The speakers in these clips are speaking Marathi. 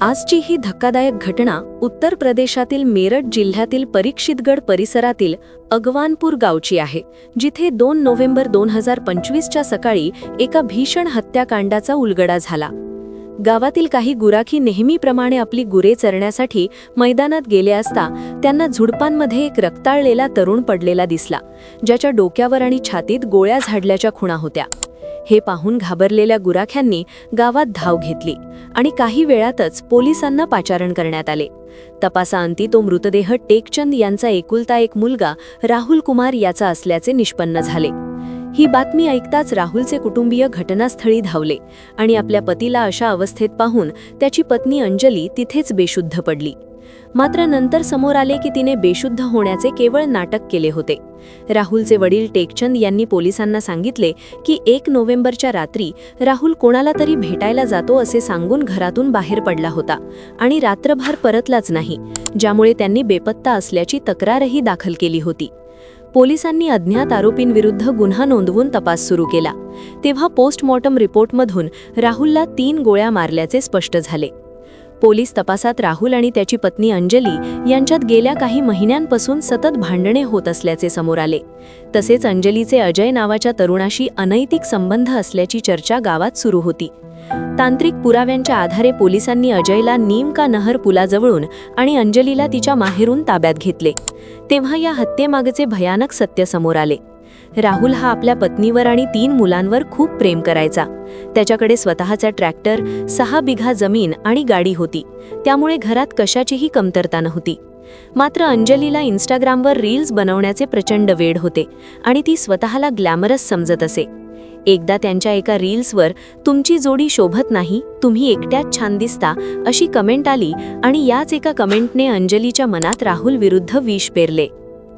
आजची ही धक्कादायक घटना उत्तर प्रदेशातील मेरठ जिल्ह्यातील परीक्षितगड परिसरातील अगवानपूर गावची आहे जिथे दोन नोव्हेंबर दोन हजार पंचवीसच्या सकाळी एका भीषण हत्याकांडाचा उलगडा झाला. गावातील काही गुराखी नेहमीप्रमाणे आपली गुरे चरण्यासाठी मैदानात गेले असता त्यांना झुडपांमध्ये एक रक्ताळलेला तरुण पडलेला दिसला ज्याच्या डोक्यावर आणि छातीत गोळ्या झाडल्याच्या खुणा होत्या. हे पाहून घाबरलेल्या गुराख्यांनी गावात धाव घेतली आणि काही वेळातच पोलिसांना पाचारण करण्यात आले. तपासाअंती तो मृतदेह टेकचंद यांचा एकुलता एक मुलगा राहुल कुमार याचा असल्याचे निष्पन्न झाले. ही बातमी ऐकताच राहुलचे कुटुंबीय घटनास्थळी धावले आणि आपल्या पतीला अशा अवस्थेत पाहून त्याची पत्नी अंजली तिथेच बेशुद्ध पडली. मात्र नंतर समोर आले की तिने बेशुद्ध होण्याचे केवळ नाटक केले होते. राहुलचे वडील टेकचंद यांनी पोलिसांना सांगितले की एक नोव्हेंबरच्या रात्री राहुल कोणाला तरी भेटायला जातो असे सांगून घरातून बाहेर पडला होता आणि रात्रभर परतलाच नाही ज्यामुळे त्यांनी बेपत्ता असल्याची तक्रारही दाखल केली होती. पोलिसांनी अज्ञात आरोपींविरुद्ध गुन्हा नोंदवून तपास सुरू केला. तेव्हा पोस्टमॉर्टम रिपोर्टमधून राहुलला तीन गोळ्या मारल्याचे स्पष्ट झाले. पोलीस तपासात राहुल आणि त्याची पत्नी अंजली यांच्यात गेल्या काही महिन्यांपासून सतत भांडणे होत असल्याचे समोर आले. तसेच अंजलीचे अजय नावाच्या तरुणाशी अनैतिक संबंध असल्याची चर्चा गावात सुरू होती. तांत्रिक पुराव्यांच्या आधारे पोलिसांनी अजयला नीमका नहर पुलाजवळून आणि अंजलीला तिच्या माहेरून ताब्यात घेतले. तेव्हा या हत्येमागचे भयानक सत्य समोर आले. राहुल हा आपल्या पत्नीवर आणि तीन मुलांवर खूप प्रेम करायचा. त्याच्याकडे स्वतःचा ट्रॅक्टर सहा बिघा जमीन आणि गाडी होती. त्यामुळे घरात कशाचीही कमतरता नव्हती. मात्र अंजलीला इंस्टाग्रामवर रील्स बनवण्याचे प्रचंड वेड होते आणि ती स्वतःला ग्लॅमरस समजत असे. एकदा त्यांच्या एका रील्सवर तुमची जोडी शोभत नाही तुम्ही एकट्याच छान दिसता अशी कमेंट आली आणि याच एका कमेंटने अंजलीच्या मनात राहुल विरुद्ध विष पेरले.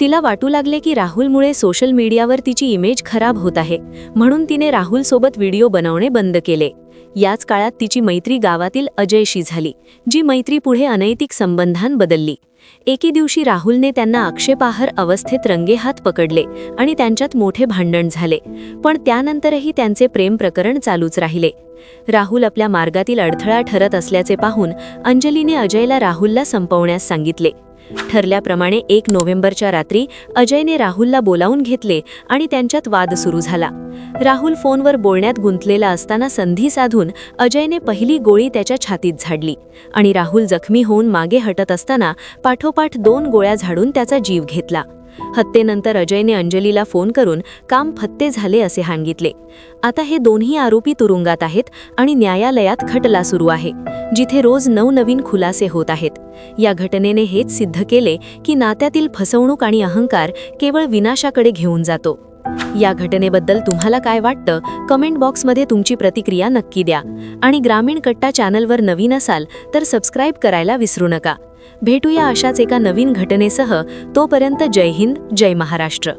तिला वाटू लागले की राहुलमुळे सोशल मीडियावर तिची इमेज खराब होत आहे म्हणून तिने राहुलसोबत व्हिडिओ बनवणे बंद केले. याच काळात तिची मैत्री गावातील अजयशी झाली जी मैत्री पुढे अनैतिक संबंधान बदलली. एके दिवशी राहुलने त्यांना आक्षेपाहार अवस्थेत रंगेहात पकडले आणि त्यांच्यात मोठे भांडण झाले पण त्यानंतरही त्यांचे प्रेम प्रकरण चालूच राहिले. राहुल आपल्या मार्गातील अडथळा ठरत असल्याचे पाहून अंजलीने अजयला राहुलला संपवण्यास सांगितले. ठरल्याप्रमाणे एक नोव्हेंबरच्या रात्री अजयने राहुलला बोलावून घेतले आणि त्यांच्यात वाद सुरू झाला. राहुल फोनवर बोलण्यात गुंतलेला असताना संधी साधून अजयने पहिली गोळी त्याच्या छातीत झाडली आणि राहुल जखमी होऊन मागे हटत असताना पाठोपाठ दोन गोळ्या झाडून त्याचा जीव घेतला. हत्येनंतर अजयने अंजलीला फोन करून काम फत्ते झाले असे सांगितले आता हे दोन्ही आरोपी तुरुंगात आहेत आणि न्यायालयात खटला सुरू आहे जिथे रोज नवनवीन खुलासे होत आहेत. या घटनेने हेच सिद्ध केले की नात्यातील फसवणूक आणि अहंकार केवळ विनाशाकडे घेऊन जातो. या घटनेबद्दल तुम्हाला काय वाटतं? कमेंट बॉक्समध्ये तुमची प्रतिक्रिया नक्की द्या. आणि ग्रामीण कट्टा चॅनलवर नवीन असाल तर सबस्क्राईब करायला विसरू नका. भेटूया अशाच एका नवीन घटनेसह तोपर्यंत जय हिंद जय महाराष्ट्र.